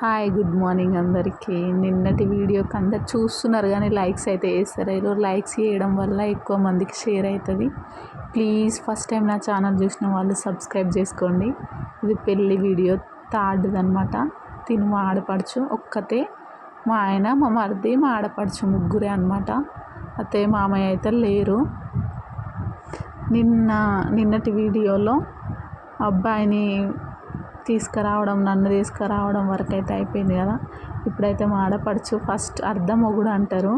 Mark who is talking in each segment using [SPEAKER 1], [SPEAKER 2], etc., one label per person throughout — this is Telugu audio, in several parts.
[SPEAKER 1] హాయ్ గుడ్ మార్నింగ్ అందరికీ. నిన్నటి వీడియోకి అందరు చూస్తున్నారు కానీ లైక్స్ అయితే వేస్తారు ఈరోజు లైక్స్ చేయడం వల్ల ఎక్కువ మందికి షేర్ అవుతుంది. ప్లీజ్ ఫస్ట్ టైం నా ఛానల్ చూసిన వాళ్ళు సబ్స్క్రైబ్ చేసుకోండి. ఇది పెళ్ళి వీడియో థర్డ్ది అనమాట తిను మా ఆడపడుచు ఒక్కతే మా ఆయన మా మరిది మా ఆడపడుచు ముగ్గురే అనమాట అయితే మామయ్య అయితే లేరు. నిన్న నిన్నటి వీడియోలో అబ్బాయిని తీసుకురావడం నన్ను తీసుకురావడం వరకు అయితే అయిపోయింది కదా. ఇప్పుడైతే మా ఆడపడుచు ఫస్ట్ అర్ధం మొగుడు అంటారు.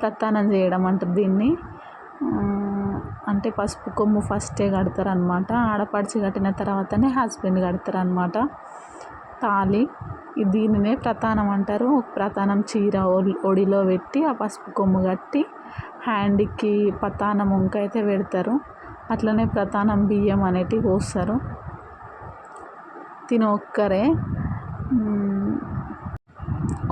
[SPEAKER 1] ప్రత్తానం చేయడం అంటారు దీన్ని. అంటే పసుపు కొమ్ము ఫస్టే కడతారు అనమాట ఆడపడుచు కట్టిన తర్వాతనే హస్బెండ్ కడతారు అనమాట తాళి దీనినే ప్రతానం అంటారు. ప్రతానం చీర ఒడిలో పెట్టి ఆ పసుపు కొమ్ము కట్టి హ్యాండ్కి ప్రతానం వంక అయితే పెడతారు. అట్లనే ప్రతానం బియ్యం అనేటివి పోస్తారు. తిను ఒక్కరే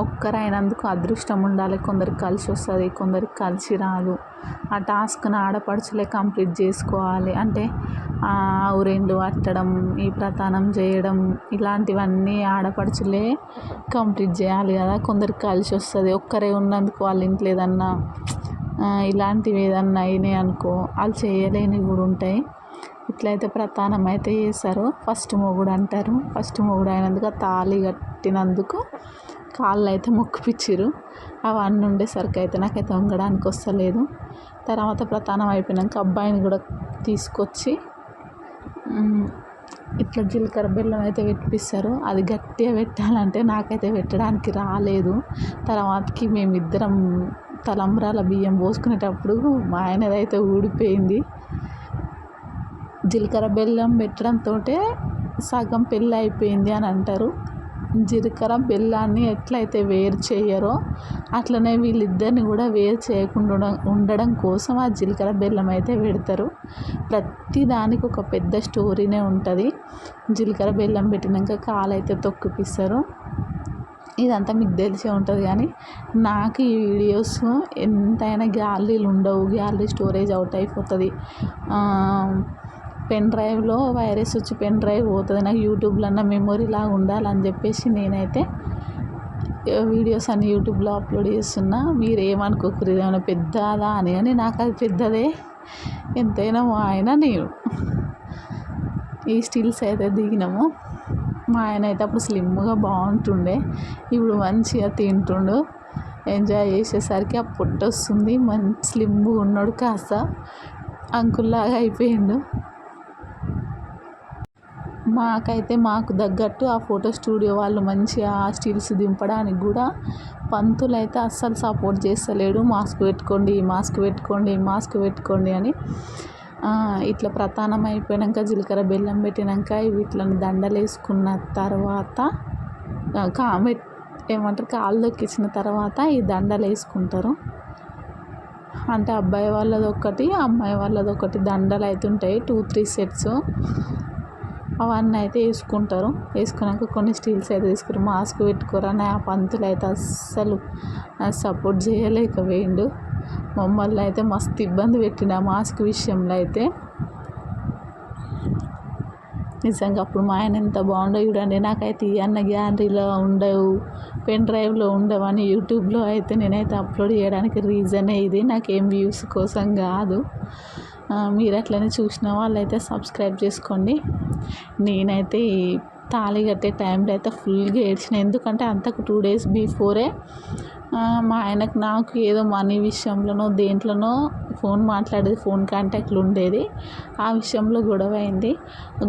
[SPEAKER 1] ఒక్కరైనందుకు అదృష్టం ఉండాలి. కొందరికి కలిసి వస్తుంది కొందరికి కలిసి రాదు. ఆ టాస్క్ని ఆడపడుచులే కంప్లీట్ చేసుకోవాలి. అంటే ఊరేండ్లు పట్టడం ఈ ప్రతానం చేయడం ఇలాంటివన్నీ ఆడపడుచులే కంప్లీట్ చేయాలి కదా. కొందరికి కలిసి వస్తుంది ఒక్కరే ఉన్నందుకు వాళ్ళ ఇంట్లో ఏదన్నా ఇలాంటివి ఏదన్నా అయినాయి అనుకో వాళ్ళు చేయలేనివి కూడా ఉంటాయి. ఇట్లయితే ప్రతానం అయితే చేస్తారు ఫస్ట్ మొగుడు అంటారు. ఫస్ట్ మొగుడు అయినందుకు తాళి కట్టినందుకు కాళ్ళు అయితే మొక్కుపిచ్చిర్రు. అవన్నీ ఉండేసరికి అయితే నాకైతే వంగడానికి వస్తలేదు. తర్వాత ప్రతానం అయిపోయినాక అబ్బాయిని కూడా తీసుకొచ్చి ఇట్లా జీలకర్ర బెల్లం అయితే పెట్టిస్తారు అది గట్టిగా పెట్టాలంటే నాకైతే పెట్టడానికి రాలేదు. తర్వాతకి మేమిద్దరం తలంబ్రాల బియ్యం పోసుకునేటప్పుడు మా ఆయనదైతే ఊడిపోయింది. జీలకర్ర బెల్లం పెట్టడంతో సగం పెళ్ళి అయిపోయింది అని అంటారు. జీలకర్ర బెల్లాన్ని ఎట్లయితే వేరు చేయరో అట్లనే వీళ్ళిద్దరిని కూడా వేరు చేయకుండా ఉండడం కోసం ఆ జీలకర్ర బెల్లం అయితే పెడతారు. ప్రతి దానికి ఒక పెద్ద స్టోరీనే ఉంటుంది. జీలకర్ర బెల్లం పెట్టినాక కాలైతే తొక్కిపిస్తారు. ఇదంతా మీకు తెలిసే ఉంటుంది కానీ నాకు ఈ వీడియోస్ ఎంతైనా గ్యాలరీలు ఉండవు గ్యాలరీ స్టోరేజ్ అవుట్ అయిపోతుంది. పెన్ డ్రైవ్లో వైరస్ వచ్చి పెన్ డ్రైవ్ పోతుంది. నాకు యూట్యూబ్లో అన్న మెమొరీ లాగా ఉండాలని చెప్పేసి నేనైతే వీడియోస్ అన్ని యూట్యూబ్లో అప్లోడ్ చేస్తున్నా. మీరు ఏమనుకోకరు ఏమైనా పెద్దదా అని? కానీ నాకు అది పెద్దదే. ఎంతైనా మా ఆయన నేను ఈ స్టిల్స్ అయితే దిగినాము. మా ఆయన అయితే అప్పుడు స్లిమ్గా బాగుంటుండే. ఇప్పుడు మంచిగా తింటుండు. ఎంజాయ్ చేసేసరికి ఆ పొట్ట వస్తుంది. మంచి స్లిమ్గా ఉన్నాడు కాస్త. అంకుల్లాగా అయిపోయిండు. మాకైతే మాకు తగ్గట్టు ఆ ఫోటో స్టూడియో వాళ్ళు మంచిగా ఆ స్టిల్స్ దింపడానికి కూడా పంతులు అయితే అస్సలు సపోర్ట్ చేస్తలేడు. మాస్క్ పెట్టుకోండి మాస్క్ పెట్టుకోండి మాస్క్ పెట్టుకోండి అని ఇట్లా ప్రధానం అయిపోయాక జీలకర్ర బెల్లం పెట్టినాక వీటిని దండలు వేసుకున్న తర్వాత కామె ఏమంటారు కాళ్ళు దొక్కిచ్చిన తర్వాత ఈ దండలు వేసుకుంటారు అంటే అబ్బాయి వాళ్ళది ఒకటి అమ్మాయి వాళ్ళది ఒకటి దండలు అయితే ఉంటాయి. Two three sets. అవన్నీ అయితే వేసుకుంటారు. వేసుకున్నాక కొన్ని స్టీల్స్ అయితే తీసుకురు. మాస్క్ పెట్టుకోరని ఆ పంతులు అయితే అస్సలు సపోర్ట్ చేయలేకపోయిండు. మమ్మల్ని అయితే మస్తు ఇబ్బంది పెట్టిండు ఆ మాస్క్ విషయంలో అయితే. నిజంగా అప్పుడు మా ఆయన ఎంత బాగుండో చూడండి. నాకైతే ఇవన్న గ్యాలరీలో ఉండవు పెన్ డ్రైవ్లో ఉండవని యూట్యూబ్లో అయితే నేనైతే అప్లోడ్ చేయడానికి రీజనే ఇది. నాకేం వ్యూస్ కోసం కాదు. మీరు అట్లనే చూసిన వాళ్ళైతే సబ్స్క్రైబ్ చేసుకోండి. నేనైతే తాళి కట్టే టైంలో అయితే ఫుల్గా ఏడ్చిన. ఎందుకంటే అంతకు టూ డేస్ బిఫోరే మా ఆయనకు నాకు ఏదో మనీ విషయంలోనో దేంట్లోనో ఫోన్ మాట్లాడేది ఫోన్ కాంటాక్ట్లు ఉండేది. ఆ విషయంలో గొడవ అయింది.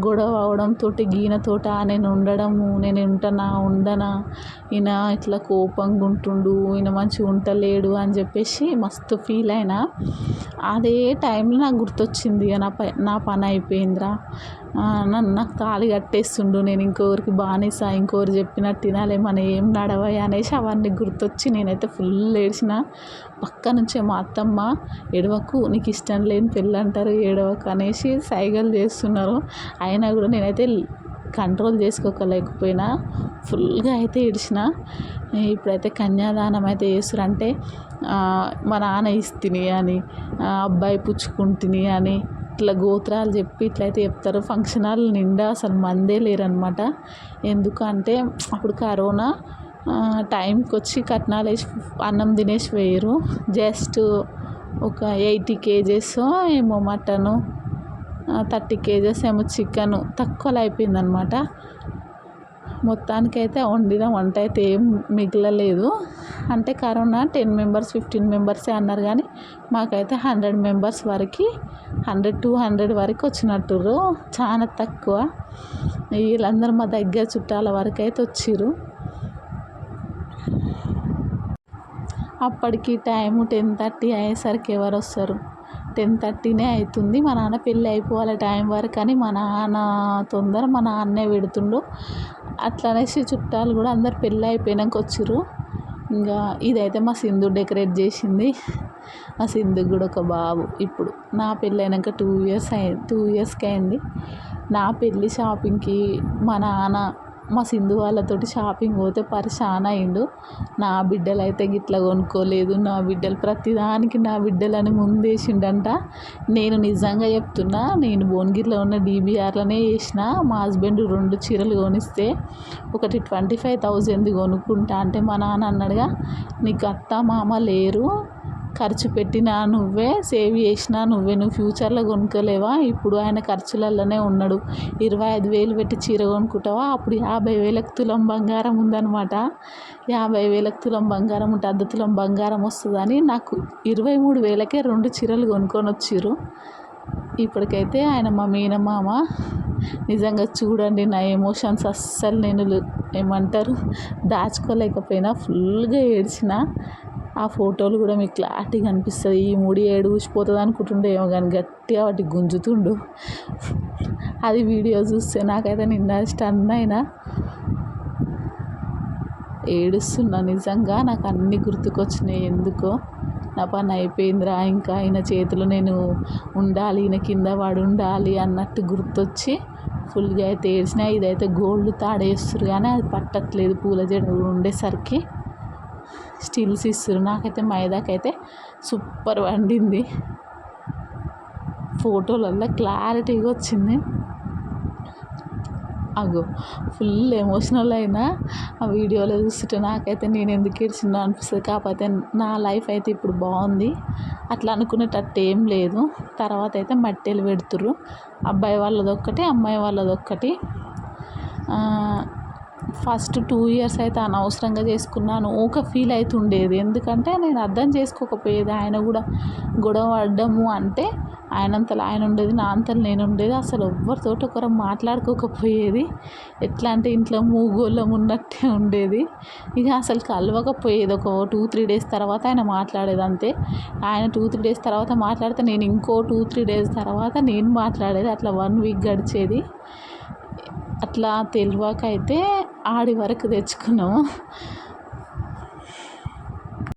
[SPEAKER 1] గొడవ అవడంతో గీనతోట నేను ఉండడము నేను ఉంటనా ఉండనా ఈయన ఇట్లా కోపంగా ఉంటుండు ఈయన మంచిగా ఉంటలేడు అని చెప్పేసి మస్తు ఫీల్ అయినా. అదే టైంలో నాకు గుర్తొచ్చింది నా ప నా పని అయిపోయిందిరా. నన్ను నాకు తాళి కట్టేస్తుండు నేను ఇంకొకరికి బానిస ఇంకొకరు చెప్పినట్టు తినాలి మన ఏం నడవాయి అనేసి అవన్నీ గుర్తొచ్చి నేనైతే ఫుల్ ఏడ్చిన. పక్క నుంచే మా అత్తమ్మ ఎడవకు నీకు ఇష్టం లేని పెళ్ళి అంటారు ఏడవకు అనేసి సైగలు చేస్తున్నారు. అయినా కూడా నేనైతే కంట్రోల్ చేసుకోలేకపోయినా ఫుల్గా అయితే ఇడిచిన ఇప్పుడైతే కన్యాదానం అయితే చేస్తారు అంటే మా నాన్న ఇస్తిని అని అబ్బాయి పుచ్చుకుంటుని అని ఇట్లా గోత్రాలు చెప్పి ఇట్లయితే చెప్తారు. ఫంక్షన్ హాల్ నిండా అసలు మందే లేరనమాట ఎందుకంటే అప్పుడు కరోనా టైంకి వచ్చి కట్నాలు వేసి అన్నం తినేసి పోయారు జస్ట్ ఒక ఎయిటీ కేజెస్ ఏమో మటను థర్టీ కేజెస్ ఏమో చికెను తక్కువలో అయిపోయిందనమాట మొత్తానికైతే వండిన వంట అయితే ఏం మిగలలేదు. అంటే కరోనా టెన్ మెంబర్స్ ఫిఫ్టీన్ మెంబర్సే అన్నారు కానీ మాకైతే హండ్రెడ్ మెంబర్స్ వరకు హండ్రెడ్ టూ హండ్రెడ్ వరకు వచ్చినట్టురు చాలా తక్కువ. వీళ్ళందరూ మా దగ్గర చుట్టాల వరకు అయితే వచ్చిర్రు. అప్పటికి టైము టెన్ థర్టీ అయ్యేసరికి ఎవరు వస్తారు? టెన్ థర్టీనే అవుతుంది మా నాన్న పెళ్ళి అయిపోవాలి టైం వరకు అని మా నాన్న తొందర మా నాన్నే పెడుతుండు. అట్లా అనేసి చుట్టాలు కూడా అందరు పెళ్ళి అయిపోయాక వచ్చిర్రు. ఇంకా ఇదైతే మా సింధు డెకరేట్ చేసింది. మా సింధుకి కూడా ఒక బాబు. ఇప్పుడు నా పెళ్ళి అయినాక టూ ఇయర్స్ అయి టూ ఇయర్స్కి అయింది. నా పెళ్ళి షాపింగ్కి మా నాన్న మా సింధు వాళ్ళతోటి షాపింగ్ పోతే పరిశాన్ అయిండు. నా బిడ్డలు అయితే గిట్లా కొనుక్కోలేదు. నా బిడ్డలు ప్రతిదానికి నా బిడ్డలని ముందేసిండంట. నేను నిజంగా చెప్తున్నా నేను భువనగిరిలో ఉన్న డీబీఆర్లోనే వేసిన మా హస్బెండ్ రెండు చీరలు కొనిస్తే ఒకటి ట్వంటీ ఫైవ్ థౌజండ్ది కొనుక్కుంటా అంటే మా నాన్న అన్నాడుగా నీకు అత్త మామ లేరు. ఖర్చు పెట్టినా నువ్వే సేవ్ చేసినా నువ్వే నువ్వు ఫ్యూచర్లో కొనుక్కోలేవా? ఇప్పుడు ఆయన ఖర్చులలోనే ఉన్నాడు. ఇరవై ఐదు వేలు పెట్టి చీర కొనుక్కుంటావా? అప్పుడు యాభై వేలకు తులం బంగారం ఉందన్నమాట. యాభై వేలకు తులం బంగారం ఉంటే అర్ధ తులం బంగారం వస్తుందని నాకు ఇరవై మూడు వేలకే రెండు చీరలు కొనుక్కొని వచ్చిర్రు. ఇప్పటికైతే ఆయన మా మీనమామ. నిజంగా చూడండి నా ఎమోషన్స్ అస్సలు నేను ఏమంటారు? దాచుకోలేకపోయినా ఫుల్గా ఏడ్చిన ఆ ఫోటోలు కూడా మీకు క్లారిటీగా అనిపిస్తుంది. ఈ ముడి ఏడు ఊసిపోతుంది అనుకుంటుండే ఏమో కానీ గట్టిగా వాటి గుంజుతుండు. అది వీడియో చూస్తే నాకైతే నిన్న స్టన్ అయినా ఏడుస్తున్నా నిజంగా. నాకు అన్నీ గుర్తుకొచ్చినాయి. ఎందుకో? నా పని అయిపోయిందిరా. ఇంకా ఆయన చేతిలో నేను ఉండాలి ఈయన కింద వాడు ఉండాలి అన్నట్టు గుర్తొచ్చి ఫుల్గా అయితే ఏడ్చినా ఇదైతే గోల్డ్ తాడేస్తారు కానీ అది పట్టట్లేదు. పూల జడ ఉండేసరికి స్టిల్స్ ఇస్తారు నాకైతే మైదాకైతే సూపర్ వండింది. ఫోటోలలో క్లారిటీగా వచ్చింది. అగో ఫుల్ ఎమోషనల్ అయినా ఆ వీడియోలో చూస్తుంటే నాకైతే నేను ఎందుకు ఏడ్చిందో అనిపిస్తుంది. కాకపోతే నా లైఫ్ అయితే ఇప్పుడు బాగుంది. అట్లా అనుకునేటట్టు ఏం లేదు. తర్వాత అయితే మట్టెలు పెడుతుర్రు. అబ్బాయి వాళ్ళది ఒక్కటి అమ్మాయి వాళ్ళది ఒక్కటి ఫస్ట్ టూ ఇయర్స్ అయితే అనవసరంగా చేసుకున్నాను. ఊక ఫీల్ అవుతుండేది ఎందుకంటే నేను అర్థం చేసుకోకపోయేది. ఆయన కూడా గొడవ పడ్డము అంటే ఆయనంతలో ఆయన ఉండేది నా అంతలో నేను ఉండేది. అసలు ఎవ్వరితోటి ఒకరు మాట్లాడుకోకపోయేది. ఎట్లా అంటే ఇంట్లో మూగోళ్ళం ఉన్నట్టే ఉండేది. ఇక అసలు కలవకపోయేది. ఒక టూ త్రీ డేస్ తర్వాత ఆయన మాట్లాడేది అంతే. ఆయన టూ త్రీ డేస్ తర్వాత మాట్లాడితే నేను ఇంకో టూ త్రీ డేస్ తర్వాత నేను మాట్లాడేది. అట్లా వన్ వీక్ గడిచేది. అట్లా తెలియక అయితే ఆడి వరకు తెచ్చుకున్నాము.